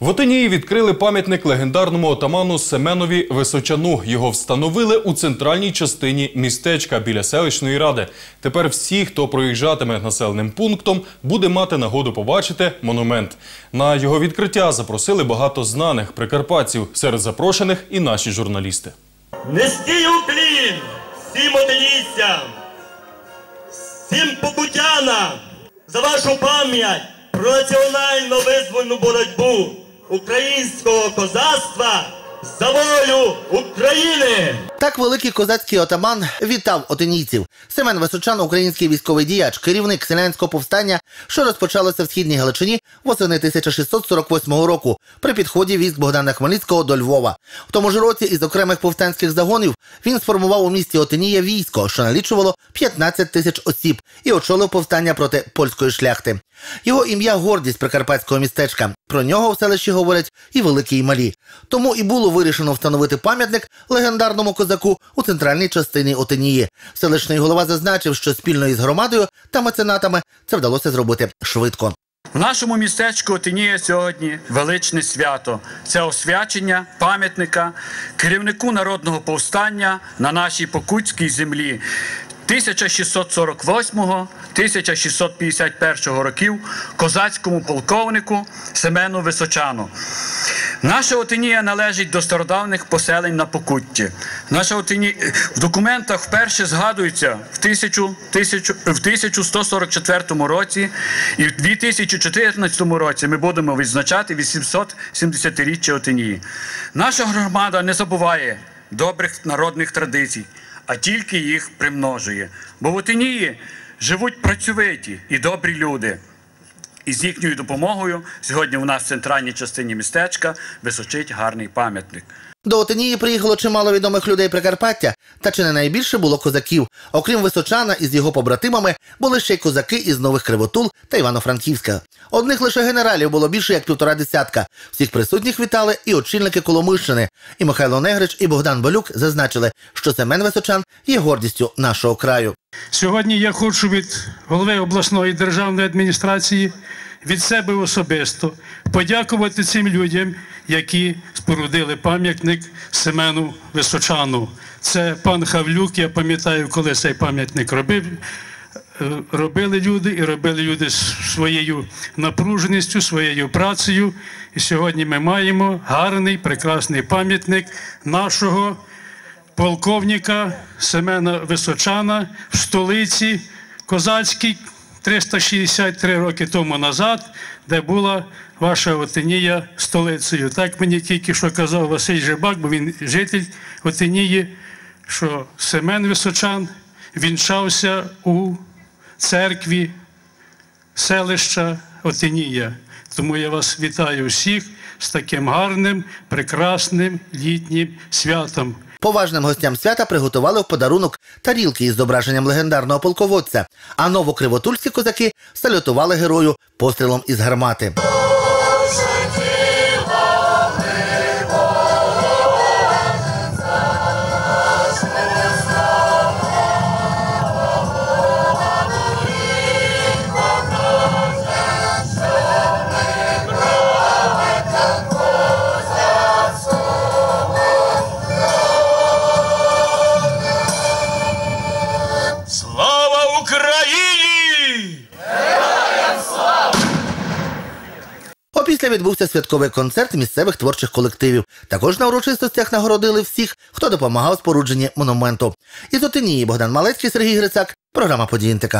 В Отинії відкрили пам'ятник легендарному отаману Семенові Височану. Його встановили у центральній частині містечка біля селищної ради. Тепер всі, хто проїжджатиме населеним пунктом, буде мати нагоду побачити монумент. На його відкриття запросили багато знаних прикарпатців. Серед запрошених і наші журналісти. Низький уклін всім одинійцям, всім покутянам за вашу пам'ять про національно визвольну боротьбу українського козацтва за волю України. Так великий козацький отаман вітав отинійців. Семен Височан, український військовий діяч, керівник селянського повстання, що розпочалося в східній Галичині восени 1648 року при підході військ Богдана Хмельницького до Львова. В тому ж році із окремих повстанських загонів він сформував у місті Отинія військо, що налічувало 15 тисяч осіб, і очолив повстання проти польської шляхти. Його ім'я гордість прикарпатського містечка. Про нього в селищі говорять і великі, і малі. Тому і було вирішено встановити пам'ятник легендарному козаку у центральній частині Отинії. Селищний голова зазначив, що спільно із громадою та меценатами це вдалося зробити швидко. В нашому містечку Отиніє сьогодні величне свято. Це освячення пам'ятника керівнику народного повстання на нашій покутській землі 1648-1651 років козацькому полковнику Семену Височану. Наша Отинія належить до стародавних поселень на Покутті. Наша Отині... В документах вперше згадується в, 1000... 1000... в 1144 році і в 2014 році ми будемо відзначати 870-річчя Отинії. Наша громада не забуває добрих народних традицій, а тільки їх примножує. Бо в Отинії живуть працьовиті і добрі люди. І з їхньою допомогою сьогодні у нас в центральній частині містечка височить гарний пам'ятник. До Отинії приїхало чимало відомих людей Прикарпаття, та чи не найбільше було козаків. Окрім Височана, із його побратимами були ще й козаки із Нових Кривотул та Івано-Франківська. Одних лише генералів було більше як півтора десятка. Всіх присутніх вітали і очільники Коломийщини. І Михайло Негрич, і Богдан Балюк зазначили, що Семен Височан є гордістю нашого краю. Сьогодні я хочу від голови обласної державної адміністрації від себе особисто подякувати цим людям, які спорудили пам'ятник Семену Височану. Це пан Хавлюк. Я пам'ятаю, коли цей пам'ятник робив. е, Робили люди і робили люди своєю напруженістю, своєю працею. І сьогодні ми маємо гарний, прекрасний пам'ятник нашого полковника Семена Височана в столиці Козацькій 363 роки тому назад, де була ваша Отинія столицею. Так мені тільки що казав Василь Жибак, бо він житель Отинії, що Семен Височан вінчався у церкві селища Отинія. Тому я вас вітаю всіх з таким гарним, прекрасним літнім святом. Поважним гостям свята приготували в подарунок тарілки із зображенням легендарного полководця, а новокривотульські козаки салютували герою пострілом із гармати. Опісля відбувся святковий концерт місцевих творчих колективів. Також на урочистостях нагородили всіх, хто допомагав спорудженні монументу. Із Отинії Богдан Малецький, Сергій Грицак, програма «Події НТК».